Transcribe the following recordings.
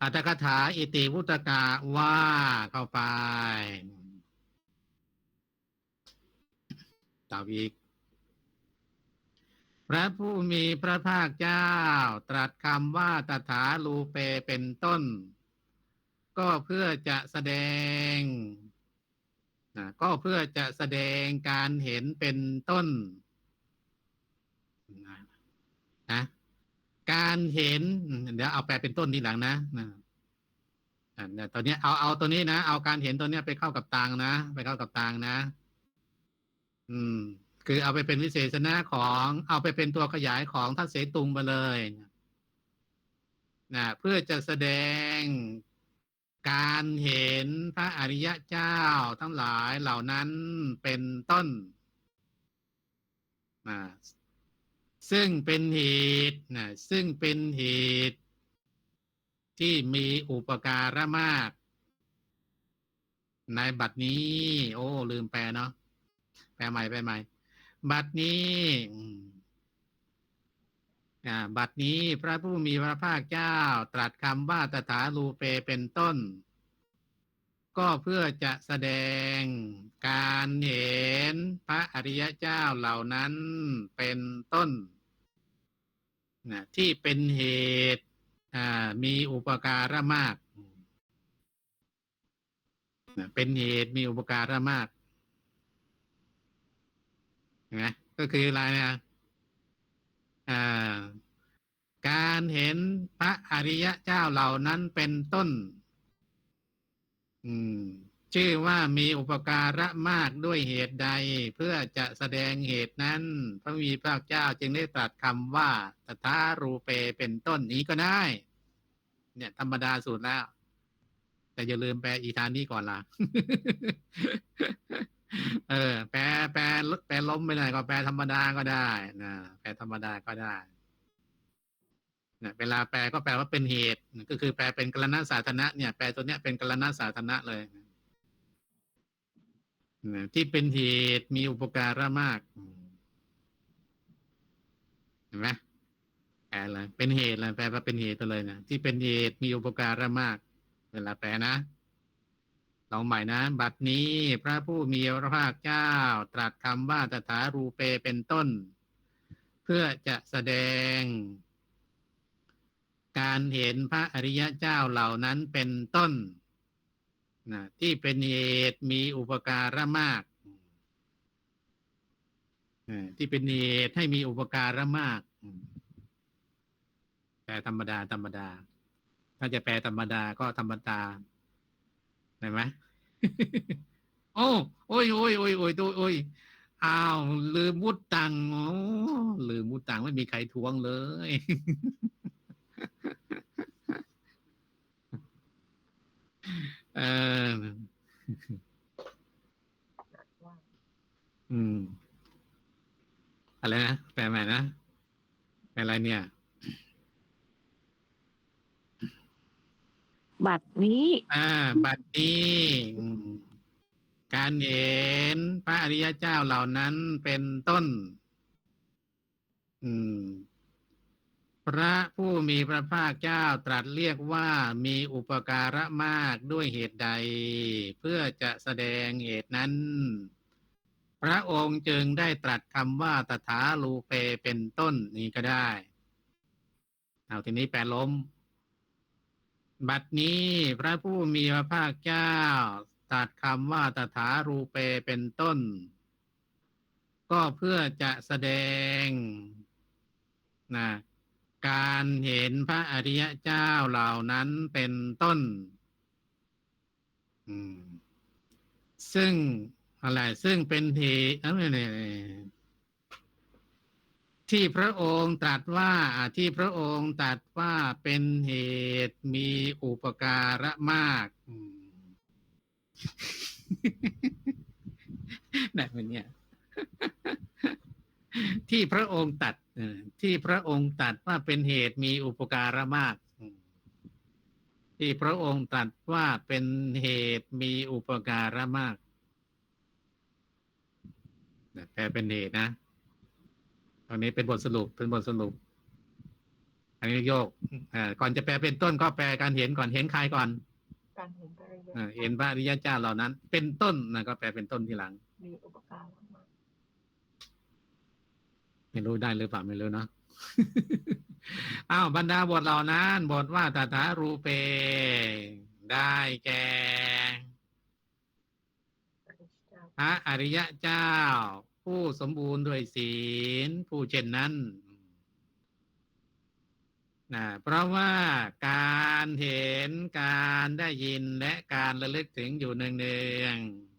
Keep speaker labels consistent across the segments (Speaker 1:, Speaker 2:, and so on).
Speaker 1: อัตถกถาอิติวุตกะว่าเข้าไปตอบอีก พระผู้มีพระภาคเจ้า ตรัสคำว่าตถาลูเปเป็นต้น ก็เพื่อจะแสดงนะก็เพื่อจะแสดงการเห็นเป็นต้นนะนะ การเห็น เดี๋ยวเอาแปลเป็นต้นทีหลังนะนะตอนนี้เอาเอาตัวนี้นะเอาการเห็นตัวเนี้ยไปเข้ากับตางนะไปเข้ากับตางนะ อืม คือเอาไปเป็นวิเศษณะของเอาไปเป็นตัวขยายของท่านเสตุงไปเลยนะเพื่อจะแสดงการเห็นพระอริยะเจ้าทั้งหลายเหล่านั้นเป็นต้นนะ ซึ่งเป็นเหตุนะซึ่งเป็นเหตุที่มีอุปการะมาก ในบัดนี้ โอ้ ลืมแปลเนาะแปลใหม่แปลใหม่ บัดนี้บัดนี้พระผู้มีพระภาคเจ้า ตรัสคำว่าตถาลูเปเป็นต้น ก็เพื่อจะแสดงการเห็นพระอริยเจ้าเหล่านั้นเป็นต้น นะที่เป็นเหตุมีอุปการะมากนะเป็นเหตุมีอุปการะมากนไหมก็คืออะไรนะการเห็นพระอริยะเจ้าเหล่านั้นเป็นต้น อืม ชื่อว่ามีอุปการะมากด้วยเหตุใด เพื่อจะแสดงเหตุนั้น พระมีพระเจ้าจึงได้ตรัสคำว่าตถารูเปเป็นต้นนี้ก็ได้ เนี่ย ธรรมดาสุดแล้ว แต่อย่าลืมแปลอีธานนี้ก่อนล่ะ เออ แปลแปลแปลล้มไปหน่อยก็แปลธรรมดาก็ได้นะแปลธรรมดาก็ได้นะเวลาแปลก็แปลว่าเป็นเหตุ ก็คือแปลเป็นกรณสาธนะเนี่ย แปลตัวเนี้ยเป็นกรณสาธนะเลยนะ ที่เป็นเหตุมีอุปการะมากเห็นไหมแปลเลยเป็นเหตุเลยแปลว่าเป็นเหตุไปเลยนะที่เป็นเหตุมีอุปการะมากเวลาแปลนะลองใหม่นะ บัดนี้พระผู้มีพระภาคเจ้า ตรัสคำว่าตถารูเปเป็นต้น เพื่อจะแสดง การเห็นพระอริยเจ้าเหล่านั้นเป็นต้น นะที่เป็นเหตุมีอุปการะมากที่เป็นเหตุให้มีอุปการะมากแปลธรรมดาธรรมดา ถ้าจะแปลธรรมดาก็ธรรมดาเห็นไหมโอ้โอ้ยโอ้ยโอ้ยโอ้ยตัวโอ้ยอ้าวลืมมุดตังโอ้ลืมมุดตังไม่มีใครทวงเลย เอออืม อะไรนะแปลใหม่นะแปลอะไรเนี่ย
Speaker 2: บัดนี้
Speaker 1: อ่า บัดนี้อืมการเห็นพระอริยเจ้าเหล่านั้นเป็นต้น อืม พระผู้มีพระภาคเจ้าตรัสเรียกว่ามีอุปการะมากด้วยเหตุใด เพื่อจะแสดงเหตุนั้น พระองค์จึงได้ตรัสคำว่าตถาลูเปเป็นต้นนี้ก็ได้ เอาทีนี้แปลล้ม บัดนี้พระผู้มีพระภาคเจ้าตรัสคำว่าตถารูเปเป็นต้น ก็เพื่อจะแสดงนะ การเห็นพระอริยเจ้าเหล่านั้นเป็นต้น ซึ่งอะไร ซึ่งเป็นเหตุที่พระองค์ตรัสว่าที่พระองค์ตรัสว่าเป็นเหตุมีอุปการะมากไหนมันเนี่ยที่พระองค์ตัด ที่พระองค์ตัดว่าเป็นเหตุมีอุปการะมากอืมที่พระองค์ตรัสว่าเป็นเหตุมีอุปการะมากเนี่ยแปลเป็นเหตุนะตอนนี้เป็นบทสรุปเป็นบทสรุป อันนี้โยกเอ่อก่อนจะแปลเป็นต้นก็แปลการเห็นก่อนเห็นใครก่อน
Speaker 2: การเห็นพระริย
Speaker 1: เออเห็นพระอริยเจ้าเหล่านั้น เป็นต้นนะก็แปลเป็นต้นทีหลัง
Speaker 2: มีอุปการะมาก
Speaker 1: ไม่รู้ได้หรือเปล่าไม่รู้เนาะอ้าวบรรดาบทเหล่านั้นบทว่าตถารูเป ได้แก่
Speaker 2: พระอริยะ
Speaker 1: เจ้า ผู้สมบูรณ์ด้วยศีล ผู้เช่นนั้นนะเพราะว่าการเห็นการได้ยินและการระลึกถึงอยู่เนืองๆ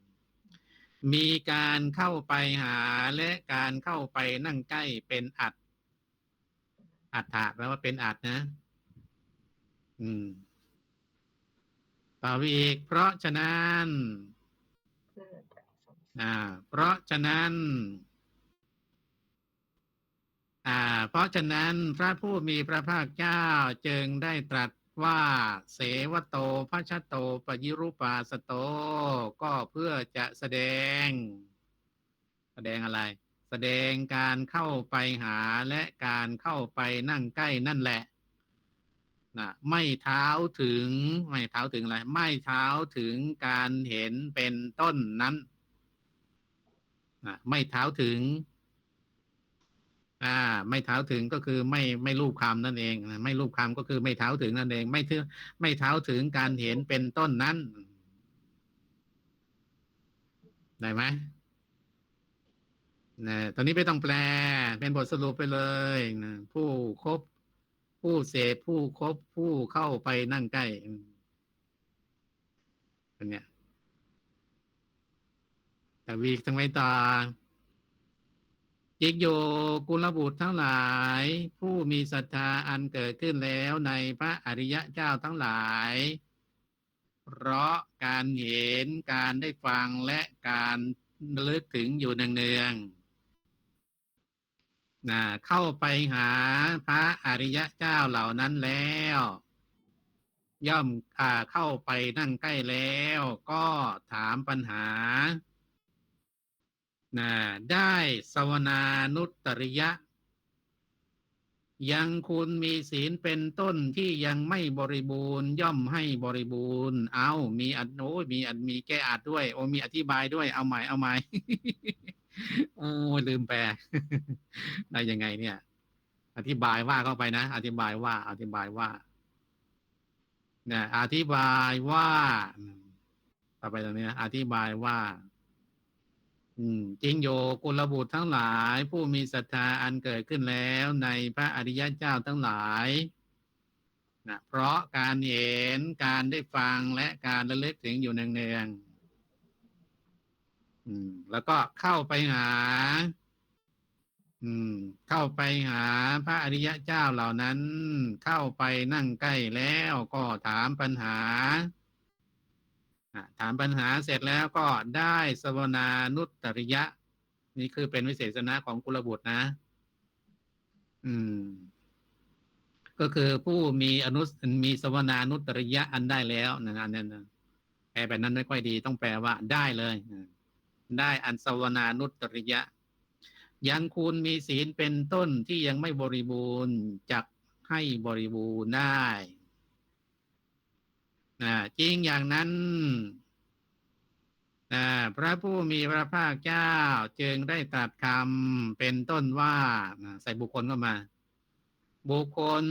Speaker 1: มีการเข้าไปหาและการเข้าไปนั่งใกล้เป็นอัด อัฏฐะแปลว่าเป็นอัดนะ อืมต่อไปอีกเพราะฉะนั้น
Speaker 2: เพื่อจะสง
Speaker 1: อ่า เพราะฉะนั้น อ่า เพราะฉะนั้นพระผู้มีพระภาคเจ้าจึงได้ตรัส ว่าเสวโตพระชะโตปยิรุปาสโต ก็เพื่อจะแสดง แสดงอะไร แสดงการเข้าไปหาและการเข้าไปนั่งใกล้นั่นแหละนะไม่เท้าถึงไม่เท้าถึงอะไร ไม่เท้าถึงการเห็นเป็นต้นนั้นนะไม่เท้าถึง อ่า ไม่เท้าถึงก็คือไม่ไม่รูปคำนั่นเองไม่รูปคำก็คือไม่เท้าถึงนั่นเอง ไม่ถึงไม่เท้าถึงการเห็นเป็นต้นนั้นได้ไหมนะตอนนี้ไม่ต้องแปล เป็นบทสรุปไปเลยนะผู้คบ ผู้เสพผู้คบ ผู้เข้าไปนั่งใกล้อืมเป็นเนี่ยแต่วีทั้งไว้ต่อ จิกโยกุลบุตรทั้งหลาย ผู้มีศรัทธาอันเกิดขึ้นแล้วในพระอริยะเจ้าทั้งหลาย เพราะการเห็นการได้ฟังและการลึกถึงอยู่เนืองๆนะเข้าไปหาพระอริยะเจ้าเหล่านั้นแล้ว ย่อมอ่าเข้าไปนั่งใกล้แล้ว ก็ถามปัญหา นะได้สวนานุตริยะ ยังคุณมีศีลเป็นต้นที่ยังไม่บริบูรณ์ ย่อมให้บริบูรณ์ เอามีอัดโอ้มีอัดมีแก้อัดด้วย โอ้มีอธิบายด้วยเอาใหม่เอาใหม่โอ้ลืมแปลได้ยังไงเนี่ย อธิบายว่าเข้าไปนะ อธิบายว่า อธิบายว่าเนี่ยอธิบายว่า ต่อไปตรงนี้นะอธิบายว่า จริงโยกุลบุตรทั้งหลาย ผู้มีศรัทธาอันเกิดขึ้นแล้วในพระอริยเจ้าทั้งหลายนะเพราะการเห็นการได้ฟังและการระลึกถึงอยู่เนืองๆแล้วก็เข้าไปหา อืม เข้าไปหาพระอริยะเจ้าเหล่านั้น เข้าไปนั่งใกล้แล้วก็ถามปัญหา ถามปัญหาเสร็จแล้วก็ได้สวนานุตริยะ นี่คือเป็นวิเศษณะของกุลบุตรนะ อืม ก็คือผู้มีอนุมีสวนานุตริยะอันได้แล้วนะอันนั้นแปลแบบนั้นไม่ค่อยดี ต้องแปลว่าได้เลยได้อันสวนานุตตริยะ ยังคุณมีศีลเป็นต้นที่ยังไม่บริบูรณ์จักให้บริบูรณ์ได้ นะจริงอย่างนั้นนะพระผู้มีพระภาคเจ้าจึงได้ตรัสคำเป็นต้นว่านะใส่บุคคลเข้ามา บุคคล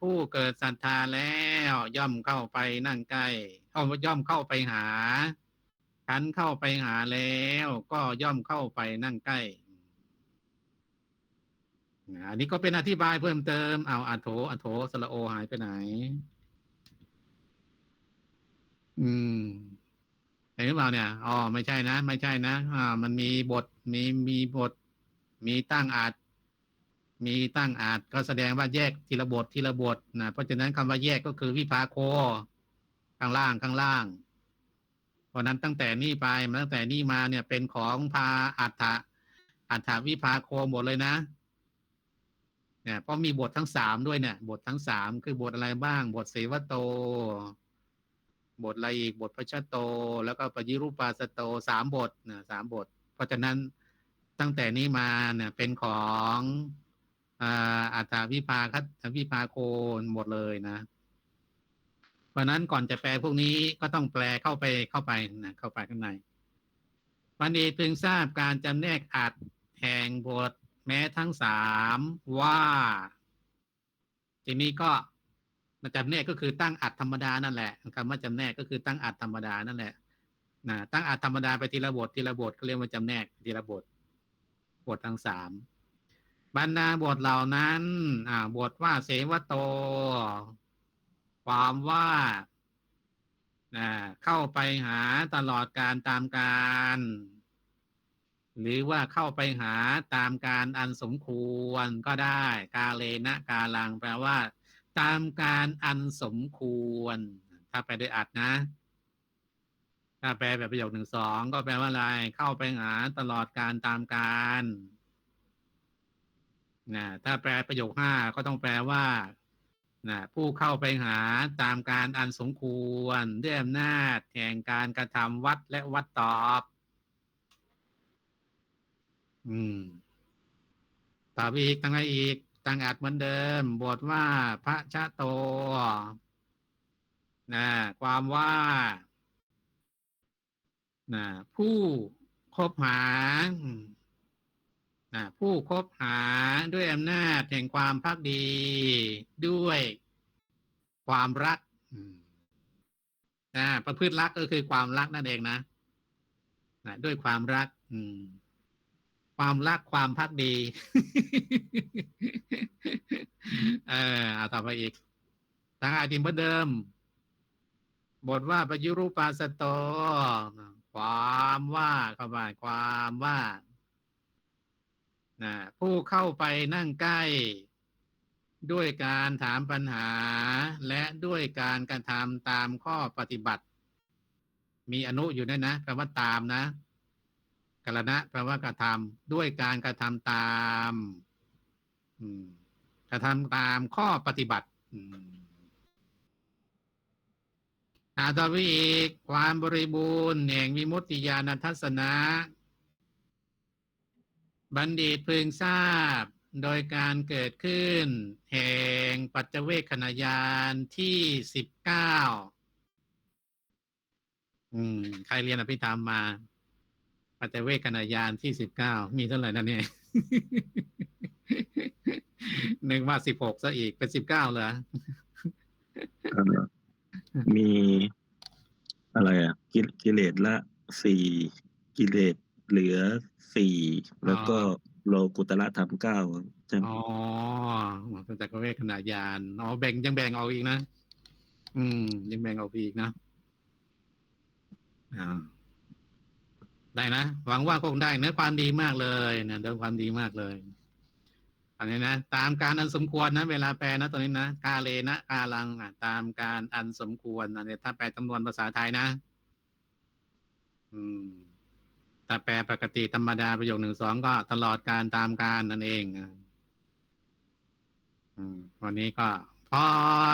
Speaker 1: ผู้เกิดศรัทธาแล้วย่อมเข้าไปนั่งใกล้เอาย่อมเข้าไปหาขันเข้าไปหาแล้วก็ย่อมเข้าไปนั่งใกล้อันนี้ก็เป็นอธิบายเพิ่มเติม เอาอัโถอัโถสระโอหายไปไหน อืมเห็นหรือเปล่าเนี่ยอ๋อไม่ใช่นะ ไม่ใช่นะ อ่า มันมีบท มีมีบท มีตั้งอาจ มีตั้งอาจก็แสดงว่าแยกทีละบททีละบทนะเพราะฉะนั้นคำว่าแยกก็คือวิภาโคข้างล่างข้างล่าง เพราะนั้นตั้งแต่นี่ไปมาตั้งแต่นี่มาเนี่ย เป็นของพาอัฏฐะอัฏฐวิภาโคหมดเลยนะ เนี่ยเพราะมีบททั้งสามด้วยเนี่ย บททั้งสามคือบทอะไรบ้าง บทเสวโต บทอะไรอีกบทพระชาโต แล้วก็ปยิรูปาสโตสามบทนะสามบท เพราะฉะนั้นตั้งแต่นี้มาเนี่ยเป็นของอ่าอัฐวิภาคัตวิภาโคนหมดเลยนะ เพราะฉะนั้นก่อนจะแปลพวกนี้ก็ต้องแปลเข้าไปเข้าไปนะเข้าไปข้างในวันนี้พึงทราบการจำแนกอัดแห่งบทแม้ทั้งสามว่า ทีนี้ก็ มาจำแนกก็คือตั้งอัดธรรมดานั่นแหละคำว่าจำแนกก็คือตั้งอัดธรรมดานั่นแหละนะตั้งอัดธรรมดาไปทีละบททีละบทก็เรียกว่าจำแนกทีละบทบททั้งสามบรรดาบทเหล่านั้น อ่า บทว่าเสวโต ความว่าเข้าไปหาตลอดการตามการ หรือว่าเข้าไปหาตามการอันสมควรก็ได้ กาเลนะกาลังแปลว่า ตามการอันสมควร ถ้าไปด้วยอัดนะ ถ้าแปลแบบประโยคหนึ่งสองก็แปลว่าอะไร เข้าไปหาตลอดการตามการนะถ้าแปลประโยคห้าก็ต้องแปลว่านะผู้เข้าไปหาตามการอันสมควรด้วยอำนาจแห่งการกระทำวัดและวัดตอบ อืมตอบอีกตั้งไงอีก ตั้งอัดเหมือนเดิม บทว่าพระชะโตนะความว่านะผู้คบหานะผู้คบหาด้วยอำนาจแห่งความพักดี ด้วยความรักนะประพฤติรักก็คือความรักนั่นเองนะนะด้วยความรัก อืม ความรักความพักดี เออเอาต่อไปอีกทางอาทิมเหมือนเดิม บทว่าปยุรูปาสโต ความว่าเข้าไปความว่านะผู้เข้าไปนั่งใกล้ ด้วยการถามปัญหา และด้วยการกระทำตามข้อปฏิบัติ มีอนุอยู่ด้วยนะแปลว่าตามนะ กรณะแปลว่ากระทำด้วยการกระทำตามกระทำตามข้อปฏิบัติอาต่อไปอีกความบริบูรณ์แห่งวิมุตติญาณทัศนะ บัณฑิตพึงทราบโดยการเกิดขึ้น แห่งปัจเจเวคขณะญาณที่สิบเก้าอืมใครเรียนอภิธรรมมา ปัจเจเวคขณะญาณที่สิบเก้ามีเท่าไหร่นั่นเนี่ยหนึ่งว่าสิบหกซะอีกเป็นสิบเก้าเหรอ
Speaker 3: เอ่อมีอะไรอะกิกิเลสละสี่กิเลสเหลือสี่แล้วก็โลกุตละธรรมเก้าใช่ไหม
Speaker 1: อ๋อตั้งแต่ก็เวทขนาดยานอ๋อแบ่งยังแบ่งเอาอีกนะ อืม ยังแบ่งเอาอีกนะอ่า ได้นะหวังว่าคงได้เนื้อความดีมากเลยนะเนื้อความดีมากเลยอันนี้นะตามการอันสมควรนะ เวลาแปลนะตัวนี้นะกาเลนะกาลังอะ ตามการอันสมควรอันนี้ถ้าแปลจำนวนภาษาไทยนะ อืมถ้าแปลปกติธรรมดาประโยคหนึ่งสองก็ตลอดการตามการนั่นเองอืมวันนี้ก็พอ